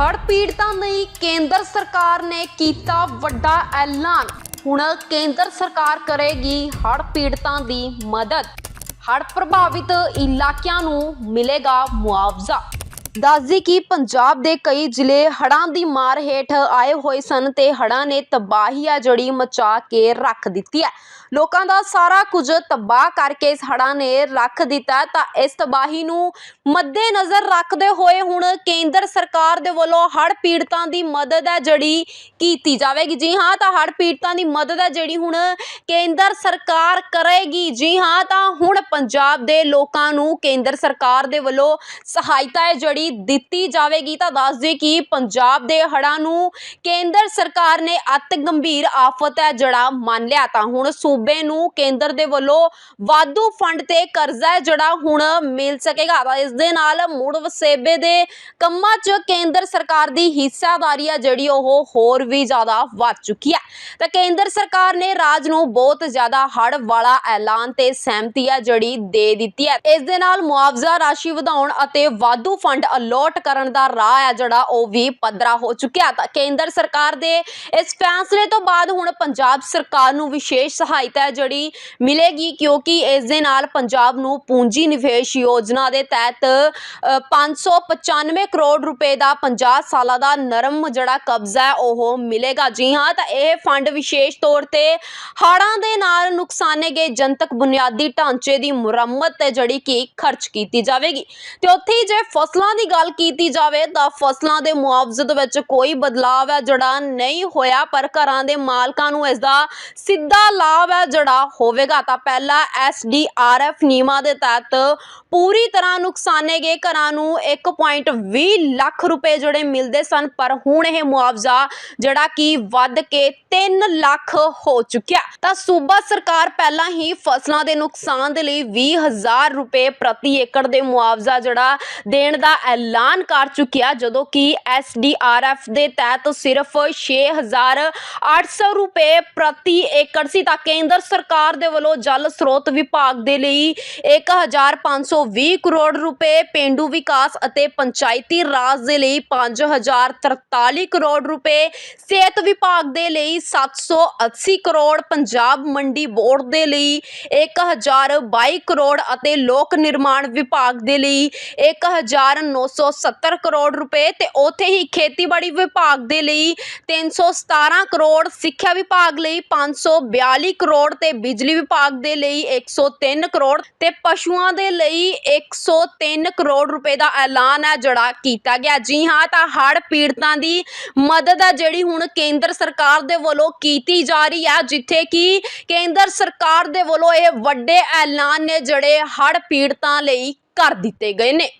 ਹੜ੍ਹ ਪੀੜਤਾਂ ਲਈ ਕੇਂਦਰ ਸਰਕਾਰ ਨੇ ਕੀਤਾ ਵੱਡਾ ਐਲਾਨ। ਹੁਣ ਕੇਂਦਰ ਸਰਕਾਰ ਕਰੇਗੀ ਹੜ੍ਹ ਪੀੜਤਾਂ ਦੀ ਮਦਦ। ਹੜ੍ਹ ਪ੍ਰਭਾਵਿਤ ਇਲਾਕਿਆਂ ਨੂੰ ਮਿਲੇਗਾ ਮੁਆਵਜ਼ਾ। ਦੱਸਦੀ ਕਿ ਪੰਜਾਬ ਦੇ ਕਈ ਜ਼ਿਲ੍ਹੇ ਹੜ੍ਹਾਂ ਦੀ ਮਾਰ ਹੇਠ ਆਏ ਹੋਏ ਸਨ ਤੇ ਹੜ੍ਹਾਂ ਨੇ ਤਬਾਹੀ ਆ ਜੜੀ ਮਚਾ ਕੇ ਰੱਖ ਦਿੱਤੀ ਹੈ। ਲੋਕਾਂ ਦਾ ਸਾਰਾ ਕੁਝ ਤਬਾਹ ਕਰਕੇ ਇਸ ਹੜ੍ਹਾਂ ਨੇ ਰੱਖ ਦਿੱਤਾ ਤਾਂ ਇਸ ਤਬਾਹੀ ਨੂੰ ਮੱਦੇ ਨਜ਼ਰ ਰੱਖਦੇ ਹੋਏ ਹੁਣ ਕੇਂਦਰ ਸਰਕਾਰ ਦੇ ਵੱਲੋਂ ਹੜ੍ਹ ਪੀੜਤਾਂ ਦੀ ਮਦਦ ਹੈ ਜਿਹੜੀ ਕੀਤੀ ਜਾਵੇਗੀ। ਜੀ ਹਾਂ, ਤਾਂ ਹੜ੍ਹ ਪੀੜਤਾਂ ਦੀ ਮਦਦ ਹੈ ਜਿਹੜੀ ਹੁਣ ਕੇਂਦਰ ਸਰਕਾਰ ਕਰੇਗੀ। ਜੀ ਹਾਂ, ਤਾਂ ਹੁਣ ਪੰਜਾਬ ਦੇ ਲੋਕਾਂ ਨੂੰ ਕੇਂਦਰ ਸਰਕਾਰ ਦੇ ਵੱਲੋਂ ਸਹਾਇਤਾ ਹੈ ਜਿਹੜੀ ਦਿੱਤੀ ਜਾਵੇਗੀ ਤਾਂ ਦੱਸ ਦੇ ਕਿ ਪੰਜਾਬ ਦੇ ਹੜ੍ਹਾਂ ਨੂੰ ਕੇਂਦਰ ਸਰਕਾਰ ਨੇ ਅਤ ਗੰਭੀਰ ਆਫਤ ਹੈ ਜਿਹੜਾ ਮੰਨ ਲਿਆ। ਤਾਂ ਹੁਣ ਸੂਬੇ ਨੂੰ ਕੇਂਦਰ ਦੇ ਵੱਲੋਂ ਵਾਧੂ ਫੰਡ ਤੇ ਕਰਜ਼ਾ ਜਿਹੜਾ ਹੁਣ ਮਿਲ ਸਕੇਗਾ। ਤਾਂ ਇਸ ਦੇ ਨਾਲ ਮੁੜ ਵਸੇਬੇ ਦੇ ਕੰਮਾਂ 'ਚ ਕੇਂਦਰ ਸਰਕਾਰ ਦੀ ਹਿੱਸਾਦਾਰੀ ਆ ਜਿਹੜੀ ਉਹ ਹੋਰ ਵੀ ਜ਼ਿਆਦਾ ਵੱਧ ਚੁੱਕੀ ਹੈ। ਤਾਂ ਕੇਂਦਰ ਸਰਕਾਰ ਨੇ ਰਾਜ ਨੂੰ ਬਹੁਤ ਜ਼ਿਆਦਾ ਹੜ ਵਾਲਾ ਐਲਾਨ ਤੇ ਸਹਿਮਤੀ ਹੈ ਜਿਹੜੀ ਦੇ ਦਿੱਤੀ ਹੈ। ਇਸ ਦੇ ਨਾਲ ਮੁਆਵਜ਼ਾ ਰਾਸ਼ੀ ਵਧਾਉਣ ਅਤੇ ਵਾਧੂ ਫੰਡ ਅਲੋਟ ਕਰਨ ਦਾ ਰਾਹ ਹੈ ਜਿਹੜਾ ਉਹ ਵੀ ਪੱਧਰਾ ਹੋ ਚੁੱਕਿਆ। ਤਾਂ ਕੇਂਦਰ ਸਰਕਾਰ ਦੇ ਇਸ ਫੈਸਲੇ ਤੋਂ ਬਾਅਦ ਹੁਣ ਪੰਜਾਬ ਸਰਕਾਰ ਨੂੰ ਵਿਸ਼ੇਸ਼ ਸਹਾਇਤਾ ਜਿਹੜੀ ਮਿਲੇਗੀ ਕਿਉਂਕਿ ਇਸ ਦੇ ਨਾਲ ਪੰਜਾਬ ਨੂੰ ਪੂੰਜੀ ਨਿਵੇਸ਼ ਯੋਜਨਾ ਦੇ ਤਹਿਤ ਅ, 595 ਕਰੋੜ ਰੁਪਏ ਦਾ 50 ਸਾਲਾਂ ਦਾ ਨਰਮ ਜਿਹੜਾ ਕਬਜ਼ਾ ਹੈ ਉਹ ਮਿਲੇਗਾ। ਜੀ ਹਾਂ ਤਾਂ ਇਹ ਫੰਡ ਵਿਸ਼ੇਸ਼ ਤੌਰ ਤੇ ਹੜ੍ਹਾਂ ਦੇ ਨਾਲ ਨੁਕਸਾਨੇ ਗਏ ਜਨਤਕ ਬੁਨਿਆਦੀ ਢਾਂਚੇ ਦੀ ਮੁਰੰਮਤ ਤੇ ਜਿਹੜੀ ਕਿ ਖਰਚ ਕੀਤੀ ਜਾਵੇਗੀ। ਤੇ ਉੱਥੇ ਹੀ ਜੇ ਫਸਲਾਂ ਦੀ ਗੱਲ ਕੀਤੀ ਜਾਵੇ ਤਾਂ ਫਸਲਾਂ ਦੇ ਮੁਆਵਜ਼ੇ ਦੇ ਵਿੱਚ ਕੋਈ ਬਦਲਾਵ ਹੈ ਜਿਹੜਾ ਨਹੀਂ ਹੋਇਆ, ਪਰ ਘਰਾਂ ਦੇ ਮਾਲਕਾਂ ਨੂੰ ਇਸ ਦਾ ਸਿੱਧਾ ਲਾਭ ਹੈ ਜਿਹੜਾ ਹੋਵੇਗਾ। ਤਾਂ ਪਹਿਲਾਂ ਐਸਡੀਆਰਐਫ ਨਿਯਮਾਂ ਦੇ ਤਹਿਤ ਪੂਰੀ ਤਰ੍ਹਾਂ ਨੁਕਸਾਨੇ ਗਏ। ਘਰਾਂ ਨੂੰ 1.20 ਲੱਖ ਰੁਪਏ ਜਿਹੜੇ ਮਿਲਦੇ ਸਨ, ਪਰ ਹੁਣ ਇਹ ਮੁਆਵਜ਼ਾ ਜਿਹੜਾ ਕਿ ਵੱਧ ਕੇ 3 ਲੱਖ ਹੋ ਚੁੱਕਿਆ। ਤਾਂ ਸੂਬਾ ਸਰਕਾਰ ਪਹਿਲਾਂ ਹੀ ਫਸਲਾਂ ਦੇ ਨੁਕਸਾਨ ਦੇ ਲਈ 20000 ਰੁਪਏ ਪ੍ਰਤੀ ਏਕੜ ਦੇ ਮੁਆਵਜ਼ਾ ਜਿਹੜਾ ਦੇਣ ਦਾ ਐਲਾਨ ਕਰ ਚੁੱਕਿਆ ਜਦੋਂ ਕਿ ਐਸਡੀਆਰਐਫ ਦੇ ਤਹਿਤ ਸਿਰਫ 6800 ਰੁਪਏ ਪ੍ਰਤੀ ਏਕੜ ਸੀ ਤਾਂ ਕੇਂਦਰ ਸਰਕਾਰ ਦੇ ਵੱਲੋਂ ਜਲ ਸਰੋਤ ਵਿਭਾਗ ਦੇ ਲਈ 1520 ਕਰੋੜ ਰੁਪਏ, ਪਿੰਡੂ ਵਿਕਾਸ ਅਤੇ ਪੰਚਾਇਤੀ ਰਾਜ ਦੇ ਲਈ 5043 ਕਰੋੜ ਰੁਪਏ, ਸਿਹਤ ਵਿਭਾਗ ਦੇ ਲਈ 780 ਕਰੋੜ, ਪੰਜਾਬ ਮੰਡੀ ਬੋਰਡ ਦੇ ਲਈ 1022 ਕਰੋੜ ਅਤੇ ਲੋਕ ਨਿਰਮਾਣ ਵਿਭਾਗ ਦੇ ਲਈ 1970 ਕਰੋੜ ਰੁਪਏ ਤੇ ਉਥੇ ਹੀ ਖੇਤੀਬਾੜੀ ਵਿਭਾਗ ਦੇ ਲਈ 317 ਕਰੋੜ, ਸਿੱਖਿਆ ਵਿਭਾਗ ਲਈ 542 ਕਰੋੜ ਤੇ ਬਿਜਲੀ ਵਿਭਾਗ ਦੇ ਲਈ 103 ਕਰੋੜ ਤੇ ਪਸ਼ੂਆਂ ਦੇ ਲਈ 103 ਕਰੋੜ ਰੁਪਏ ਦਾ ਐਲਾਨ ਹੈ ਜਿਹੜਾ ਕੀਤਾ ਗਿਆ। ਜੀ ਹਾਂ, ਤਾਂ ਹੜ੍ਹ ਪੀੜਤਾਂ ਦੀ ਮਦਦ ਹੈ ਜਿਹੜੀ ਹੁਣ ਕੇਂਦਰ ਸਰਕਾਰ ਦੇ ਵੱਲੋਂ ਕੀਤੀ ਜਾ ਰਹੀ ਹੈ, ਜਿੱਥੇ ਕਿ ਕੇਂਦਰ ਸਰਕਾਰ ਦੇ ਵੱਲੋਂ ਇਹ ਵੱਡੇ ਐਲਾਨ ਨੇ ਜਿਹੜੇ ਹੜ੍ਹ ਪੀੜਤਾਂ ਲਈ ਕਰ ਦਿੱਤੇ ਗਏ ਨੇ।